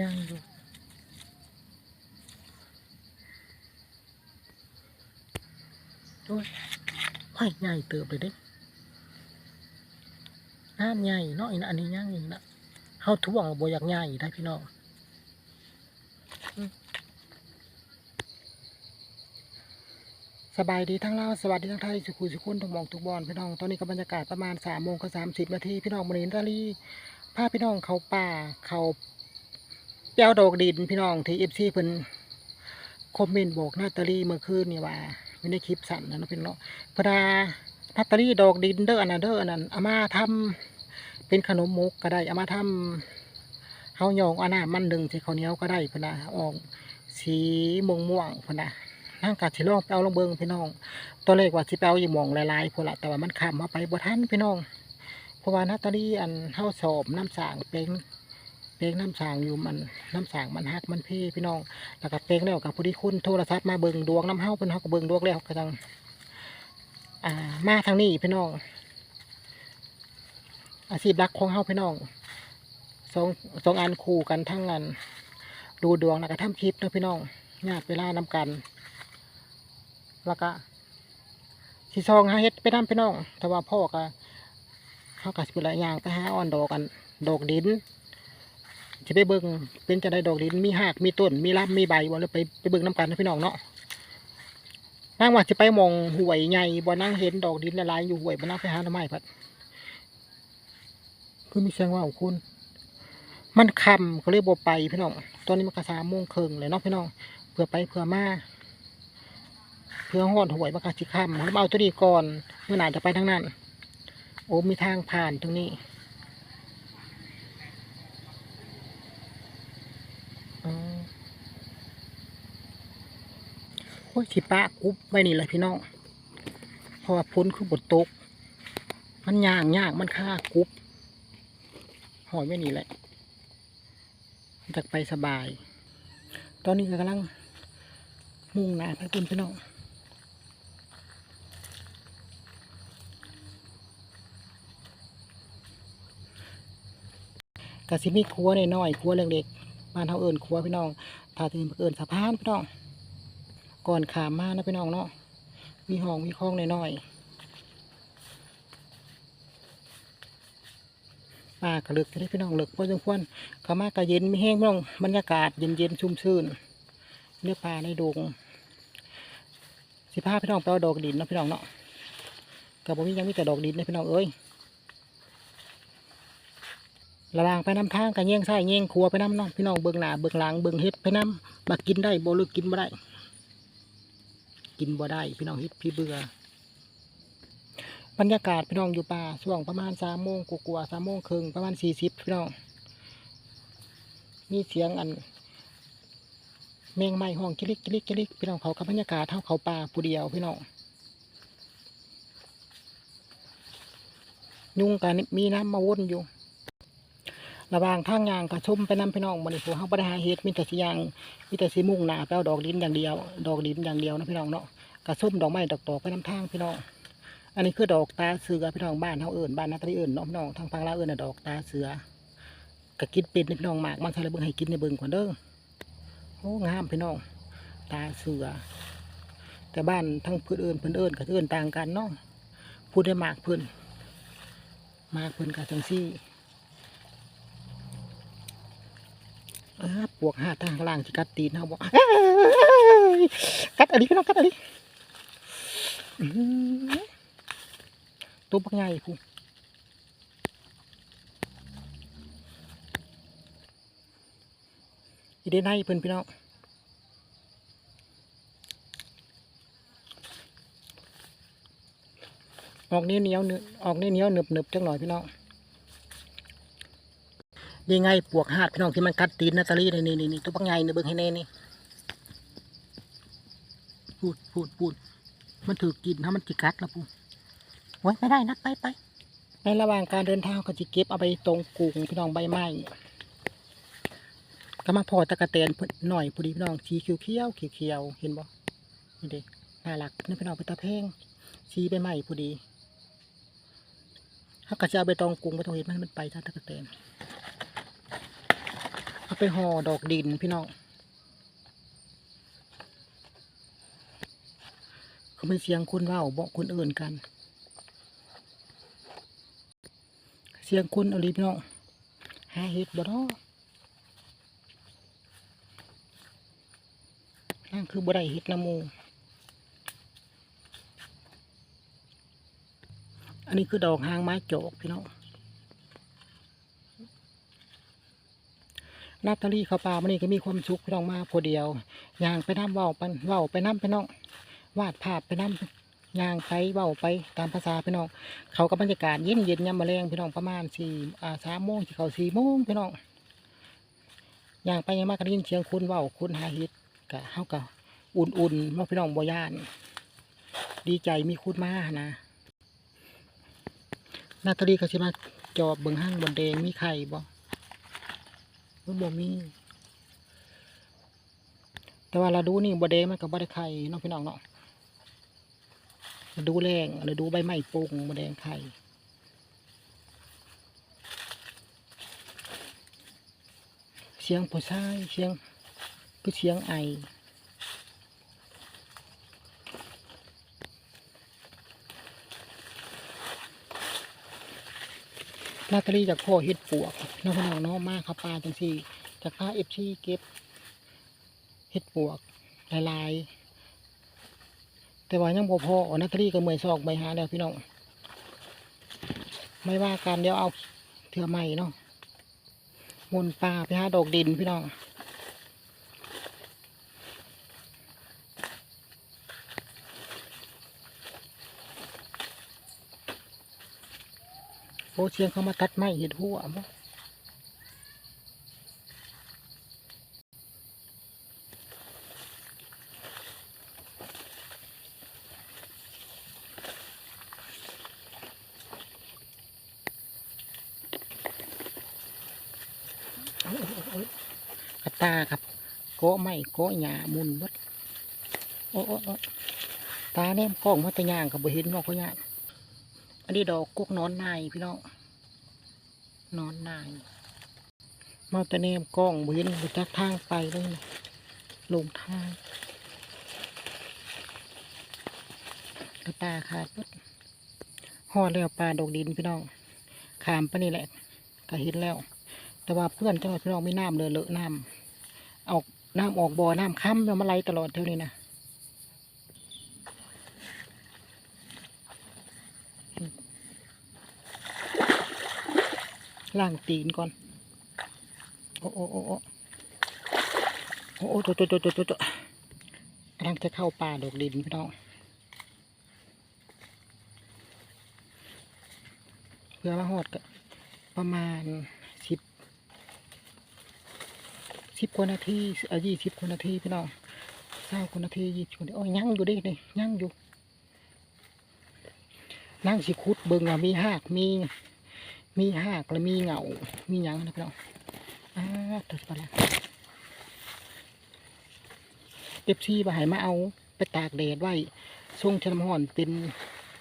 ยังอยู่โอ้ยไม่ใหญ่เติบเลยด้น้ำใหญ่เนาะอีนะอันนี้ยังอีกนะเฮาท่วงบอยากใหญ่ได้พี่น้องสบายดีทั้งเลาสวัสดีทั้งไทยสุขุสุขุนทุกมองทุกบอนพี่น้องตอนนี้ก็บรรยากาศประมาณสามโมงกับสามสิบนาทีพี่น้องมณีนตาลีพาพี่น้องเขาป่าเขา เปียวดอกดินพี่น้องที่เอฟซีเพิ่นคอมเมนต์บอกนาตาลีเมื่อคืนนี่ว่าไม่ได้คลิปสั่นนะพี่น้องพระดานาตาลีดอกดินเด้ออันนั้นเด้ออันนั้นเอามาทำเป็นขนมมุกก็ได้เอามาทำเฮาหยองอาหน้ามันดึงใส่ข้าเหนียวก็ได้พะนะออกสีม่วงม่วงๆพะนะนั่งกัดสิลองไปเอาลองเบิงพี่น้อง ตัวเลขว่าสิไปเอาอยู่หมองลายๆพนละแต่ว่ามันข้ามาไปบ่ทันพี่น้องเพราะว่านาตาลีอันเฮาสอบน้ำสางเป็น เพลงน้ำสางอยู่มันน้ำสางมันฮักมันพี่พี่น้องแล้วก็เพลงแล้วกับผู้ที่คุณโทรศัพท์มาเบิ่งดวงน้ำเฮาเพิ่นเฮาก็เบิ่งดวงแล้วก็จังอ่ามาทางนี้พี่น้อง อาชีพหลักของเฮาพี่น้องสองสองอันคู่กันทั้งอันดูดวงแล้วก็ทำคลิปนะพี่น้องญาติเวลานำกัน แล้วก็สิซองหาเฮ็ดไปนำพี่น้องแต่ว่าพ่อก็เขาก็สิเป็นหลายอย่างไปหาอ่อนดอกกันดอกดิน จะไปเบิ่งเป็นจะได้ดอกดินมีหากมีต้นมีลำมีใบบ่แล้วไปไปเบิ่งน้ำกันนะพี่น้องเนาะนั่งว่าจะไปมองห่วยใหญ่บ่นั่งเห็นดอกดินละลายอยู่ห่วยบ่นั่งไปหาทำไมพัดคือมีเสียงว่าของคุณ มันคำก็เลยกบ่ไปพี่น้องตอนนี้มันก็สามโมงครึ่งเลยเนาะพี่น้องเพื่อไปเพื่อมาเพื่อหอดหวยมากาสิคำแล้วเอาตัวนี้ก่อนเมื่อไหร่จะไปทางนั้น โอ้มีทางผ่านตรงนี้อ๋อ โอ้ยขีป้ากรุ๊บไว้นี่แหละพี่น้องเพราะว่าพ้นคือบทตก มันยางยากมันค่ากรุ๊บหอยไว้นี่แหละจากไปสบาย ตอนนี้ก็กำลัง มุ่งหน้าไปคุณพี่น้องกะสิมีครัวน้อยๆครัวเล็กๆบ้านเฮาเอิ้นครัวพี่น้องถ้าถึงเอิ้นสะพานพี่น้อง ก่อนขามมานะพี่น้องเนาะมีห้องมีคลองน้อยๆป่ากระลึกจะได้พี่น้องเลึกพอสมควรขามากระเย็นไมีแห้งพี่น้องบรรยากาศเย็นๆชุ่มชื่นเนื้อปลาในดงสิพาพี่น้องไปเอาดอกดินนะพี่น้องเนาะกับผมยังมีแต่ดอกดินนะพี่น้องเอ้ยระหว่างไปน้ำทางกันเงี้ยงซ้ายเงี้ยงครัวไปน้ำเน้องพี่น้องเบื้องหน้าเบื้องหลังเบื้องเฮ็ดไปน้ำมากินได้บ่หรือกินบ่ได้ กินบ่ได้ พี่น้องฮ็ดพี่เบื่อบรรยากาศพี่น้องอยู่ป่าช่วงประมาณสามโมงกว่าๆสามโมงครึ่งประมาณสี่สิบพี่น้องมีเสียงอันแมงไม้ห้องกิลิกกิลิกกิลิกพี่น้องเขากับบรรยากาศเท่าเขาป่าผู้เดียวพี่น้องยุงกันมีน้ำมาวนอยู่ ระหว่างทางยางกระชุ่มไปนำพี่น้องมันนี่ผู้เขาบริหาเฮ็ดมีแต่สิยางมีแต่สิมุ่งหน้าไปเอาดอกดินอย่างเดียว ดอกดินอย่างเดียวนะพี่น้องเนาะกระชุ่มดอกไม้ดอกตอกไปนำทางพี่น้อง อันนี้คือดอกตาเสือพี่น้องบ้านเขาเอิ่นบ้านนาตาลีเอิ่นเนาะพี่น้องทางฝั่งลาวเอิ่นน่ะดอกตาเสือกะกินเป็นพี่น้องหมากมันใส่ระเบิงให้กินในเบิ่งก่อนเด้อโอ้งามพี่น้อง ตาเสือ แต่บ้านทั้งพื้นเอิ่นเพิ่นเอิ่นกับเอิ่นต่างกันเนาะพูดได้หมากเพิ่นหมากเพิ่นกับจังซี่ เออ ปวกห้าทางล่างที่กัดตีนเขาบอกกัดอะไรพี่น้องกัดอะไรอื้อหือตัวปักใหญ่ผู้อีเดนให้เพิ่อนพี่น้องออกเนี้ยเหนียวเนื้อออกเนี้ยเหนียวหนึบหนึบจังหน่อยพี่น้อง นี่ไงปวกหาดพี่น้องที่มันกัดตีนนาตาลีนี่นี่นี่ตัวปังไงนี่เบิ่งให้แน่นี่พูดพูดพูดมันถือกินถ้ามันจิกัดแล้วพูโอ้ยไม่ได้นักไปไปในระหว่างการเดินทางก็จะเก็บเอาไปตรงกุงพี่น้องใบไม้ก็มาพอตะกะแตนหน่อยพอดีพี่น้องสีเขียวเขียวเขียวเห็นบ่นี่เด็กน่ารักนี่พี่น้องไปตะแพงสีใบไม้พอดีเขาก็จะเอาไปตองกรุงไปตรงเห็นมันมันไปทางตะกะแตน ไปห่อดอกดินพี่น้องเขาไม่เสียงคนเว้าบอกคนอื่นกัน เสียงคนอะไรพี่น้องหาเห็ดบ่เนาะนั่นคือบ่ได้เห็ดน้ำหมูอันนี้คือดอกหางไม้โจกพี่น้อง นาตาลีเขาป่ามันนี่ก็มีความสุขพี่น้องมาพอเดียวย่างไปน้ำเว้าไปเว้าไปน้ำพี่น้องวาดภาพไปน้ำย่างไปเว้าไปตามภาษาพี่น้อง เขากับบรรยากาศเย็นเย็นยามมาแรงพี่น้องประมาณสี่อ่าสามโมงที่เขาสี่โมงพี่น้องย่างไปยังมากก็ได้ยินเสียงคุณเว้าคุณหาฮิตกะเฮากะอุ่นๆเนาะพี่น้องบ่ย่าน ดีใจมีคุณมานะนาตาลีก็สิมาจอบเบิ่งห้างบนแดงมีไข่บ่ มันบ่มี แต่ว่าเราดูนี่บ่แดงมันกับ่ได้ไข่เนาะพี่น้องเนาะเราดูแรงเราดูใบไม้ปรุงบ่แดงไข่เสียงผู้ชายเสียงคือเสียงไอ นาตาลีจากพ่อเฮ็ดปวกน้องพี่น้องเนาะมากครับปลาจังสี่จาก้าเอฟซีเก็บเฮ็ดปวกลายๆแต่ว่ายังบ่พอนาตาลีก็เมื่อยซอกไปหาแล้วพี่น้องไม่ว่ากันเดี๋ยวเอาเถื่อใหม่เนาะมนปลาไปหาดอกดินพี่น้อง อ้เสียงเขามาตัดไม้เห็ดหัวบ่โอ้ยโอ้ยโอ้ยกระตาครับโกะไม้โกะหญ้ามุนเบดโอ้โอ้โอ้ตาเนี่ยกล้องมาต่ย่างกับบเห็นว่าเขาย่างอันนี้ดอกกุกนอนนายพี่น้อง นอนนายมาต่เนมกล้องบ่เห็นบ่จักทางไปเลยนะลงทางกระตาขาดเบิดหอดแล้วปลาดอกดินพี่น้องขามไปนี่แหละก็เห็นแล้ว แต่ว่าเพื่อนเจ้าพี่น้องไม่น้ำเลยเลอะน้ำออกน้ำออกบ่อน้ำค้ำแล้วมาไหลตลอดเท่านี้นะ ล้างตีนก่อน โอ้โอ้โอ้โอ้โอ้โอ้ตัวตัวตัวตัวตัวกำลังจะเข้าป่าดอกดินพี่น้องเพื่อมาหอดก็ประมาณสิบสิบกว่านาทีเอ่ยี่สิบกว่านาทีพี่น้องเศร้ากว่านาทียี่สิบกว่านาทีโอ้ยยังอยู่ดินี่ยังอยู่นั่งสิคุดเบิ่งว่ามีหากมี มีหากและมีเหงา มีหยังนะพี่น้องอ่าตัดไปละเอฟซีมาหายมาเอาไปตากแดดไว้ทรงชนมห่อนเป็น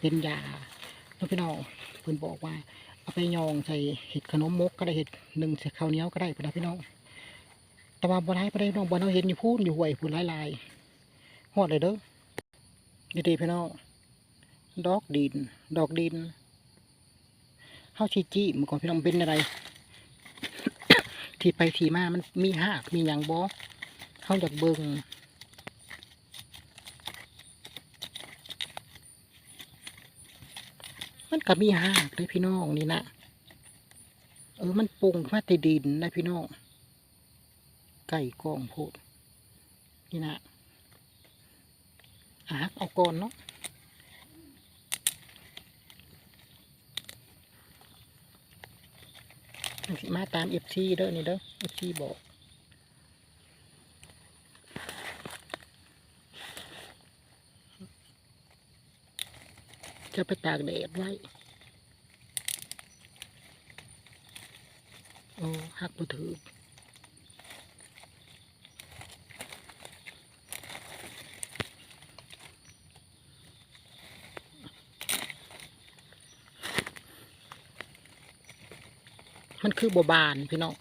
เป็นยาแล้วพี่น้องเพิ่อนบอกว่า เอาไปยองใส่เห็ดขนมมกก็ได้เห็ดหนึ่งใส่ข้าวเหนียวก็ได้พี่น้องแต่ว่าบ่ได้บ่ได้น้องบ่เอาเห็นอยู่พูนอยู่ห้วยพูนหลายๆฮอดเลยเด้อดีๆพี่น้องดอกดิน ดอกดิน เฮาชีจี้มันก่อนพี่น้องเป็นอะไร ที่ไปที่มามันมีหากมีหยังบ่เฮาอยากเบิ่งมันก็มีหากเลยพี่น้องนี่นะเออมันปุงมาต่ดินนะพี่น้องไก่กองโพดนี่นะอาหักเอาก่อนเนาะ มาตามเอฟซีเด้อนี่เด้อเอฟซีบอกจะไปตากแดดไว้โอ้หักบ่ถือ มันคือบบานพี่น้อง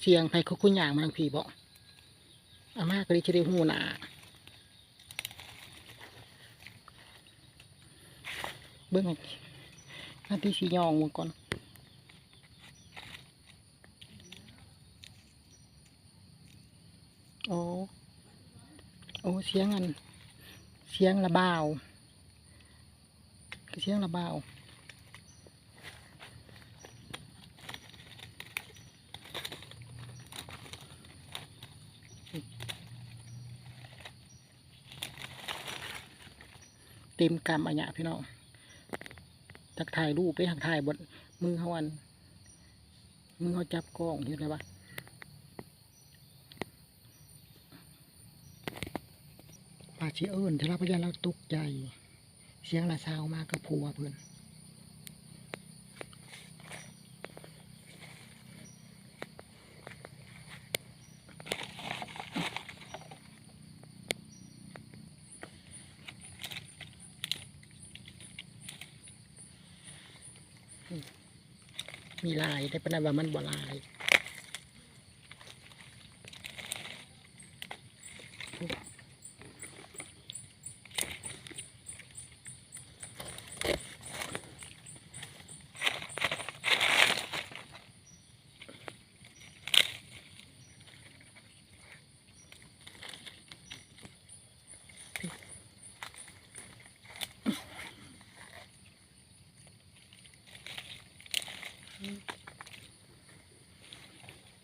เสียงไห้เขคุยอย่างมัทงพี่บอกอาม่าก็ไชิไหูนาเบื้องหน้าที่สียองมึงก่อนโอ้โอ้เสียงอัน เสียงระบาวเสียงระบาวเต็มกรรมอันเนี้ยพี่น้องทักถ่ายรูปไปทักถ่ายบนมือเขาอันมือเขาจับกล้องอยู่ไหนวะ ป่าชีเอิญทะเลาะพยานเราตกใจเสียงละซาวมากกับผัวเพื่อนมีลายได้ปะนะว่ามันบ่ลาย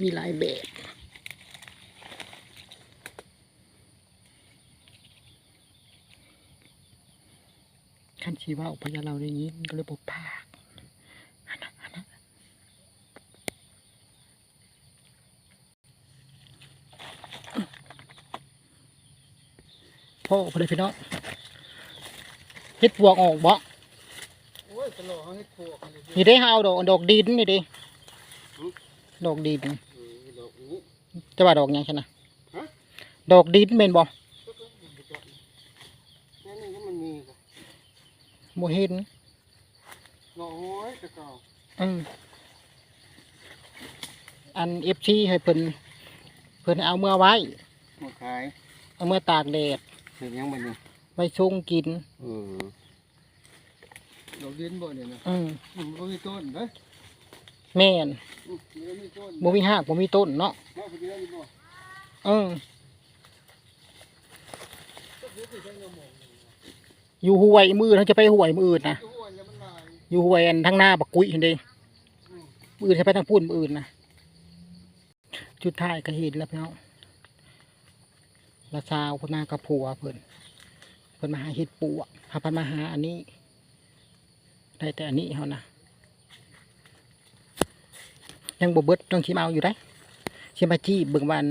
มีหลายแบบขันชีว่าพยาเราได้ยินก็เลยบอกพากอันนั้นอันนั้นพ่อพอดีพี่น้องเฮ็ดปวกออกบ่โอ้ยตลอดเขาให้โคกันเลยนี่ได้เฮาดอกดอกดินนี่ดิดอกดินเออดอกนี้ จะว่าดอกหยังฉันนะฮะดอกดินเป็นบ่ก็ก็อยู่ในดอกนี้นั่นนี่ก็มันมีกับบ่เห็นดอกโอ้ยตะเก่าอืมอันเอฟซีให้เพิ่นเพิ่นเอาเมื่อไว้มาขายเอาเมื่อตากแดดเห็นยังมันนี่ไว้ชงกิน เออดอกดินบ่เนี่ยนะอืมมันบ่มีต้นเด้อ แม่นอืมมันบ่มีต้นบ่มีหากบ่มีต้นเนาะอดีแล้วนี่บ่เอออยู่ห้วยมือเขาจะไปห้วยมืออื่นนะอยู่ห้วยอันทางหน้าบักกุ้ยเห็นด้อืมมืออื่นจะไปทางพูนมืออื่นนะจุดท้ายก็เห็นแล้วพี่น้องละสาวคนหน้ากับผัวเพิ่นเพิ่นมาหาเห็ดปูอะหาพันมาหาอันนี้ได้แต่อันนี้เฮานะ ยังบ่เบิดต้องชิมเอาอยู่ได้ชิมาจี้เบิ่งวัน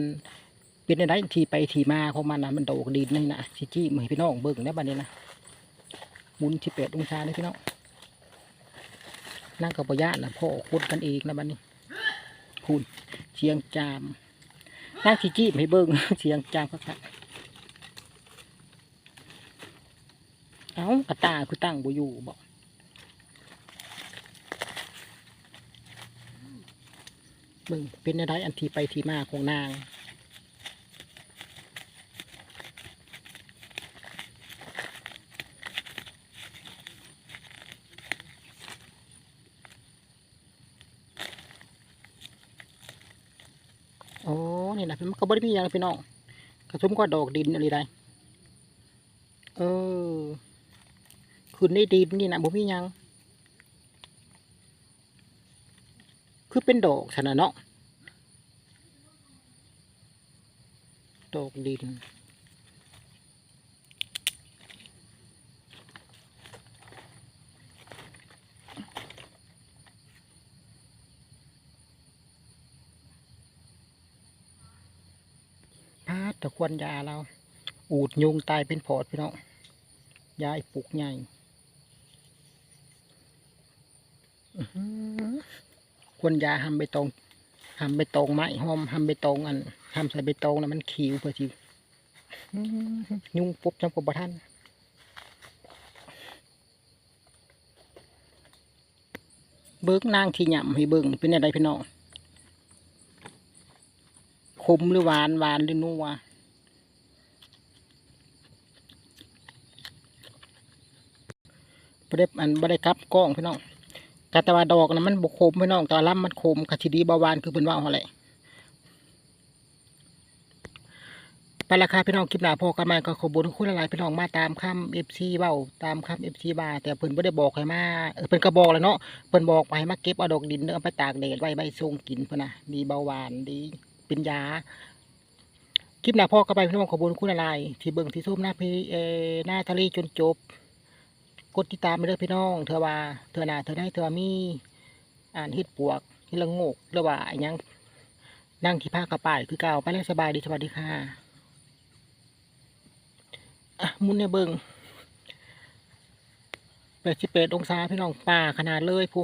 เป็นได้ทีไปทีมาของมันนะมันโดกดินนี่นะสิจี้มือพี่น้องเบิ่งได้บัดนี้นะมุนที่แปดองศาเลยพี่น้องนั่งกับปยานนะพ่อคุดกันเองนะบัดนี้คุณเชียงจามนั่งสิจี้ให้เบิ่งเชียงจามครับเอ้ากระตาคือตั้งบ่อยู่บอก เบิ่งเป็นอะไรอันทีไปทีมาของนางโอ้นี่นะมันก็บ่ได้มีอย่างพี่น้องกระทุ่มก็ดอกดินอะไรได้เออขึ้นในดินนี่นะบ่มียัง คือเป็นดอกขนาดเนาะดอกดิน พาดตะควนยาเรา อูดยุงตายเป็นพอดพี่น้องยาไอ้ปลูกใหญ่อื้อหือ ควรยาหำใบตองหำใบตองไม้หอมหำใบตองอันหำใส่ใบตองนะมันขิวเพื่อสิอื้อยุงปุ๊บจังปุ๊บท่านเบิ้งนางที่หย่ำให้เบิ้งเป็นอะไรพี่น้องขมหรือหวานหวานหรือนัวบ่ได้อันบ่ได้กลับกล้องพี่น้อง กะแต่ว่าดอกนะมันบ่ขมพี่น้องต่ว่าลำมันขมกะสิดีเบาหวานคือเพิ่นว่าเอาแหละไปราคาพี่น้องคลิปหน้าพอกันม่ก็ขอบคุณคุณหลายพี่น้องมาตามคำ FC เว้าตามคำ FC บาแต่เพิ่นบ่ได้บอกให้มาเออเพิ่นก็บอกแล้วเนาะเพิ่นบอกไปมาเก็บเอาดอกดินเด้อาไปตากแดดไว้ใบทรงกินพุ่นนะดีเบาหวานดีเป็นยาคลิปหน้าพ่อก็ไปพี่น้องขอบคุณคุณอะไรที่เบิ่งที่ส้มหน้าพี่เออหน้าทะเลจนจบ กดติดตามไปเด้อพี่น้อง เธอว่าเธอหนาเธอได้เธอมีอ่านฮิดปวกฮิดละงกหรือว่าอิหยังนั่งที่ผ้ากระป่ายคือเก่าไปแล้วสบายดีสวัสดีค่ะอะมุนในเบิงแปดสิบแปดองศาพี่น้องป่าขนาดเลยผู้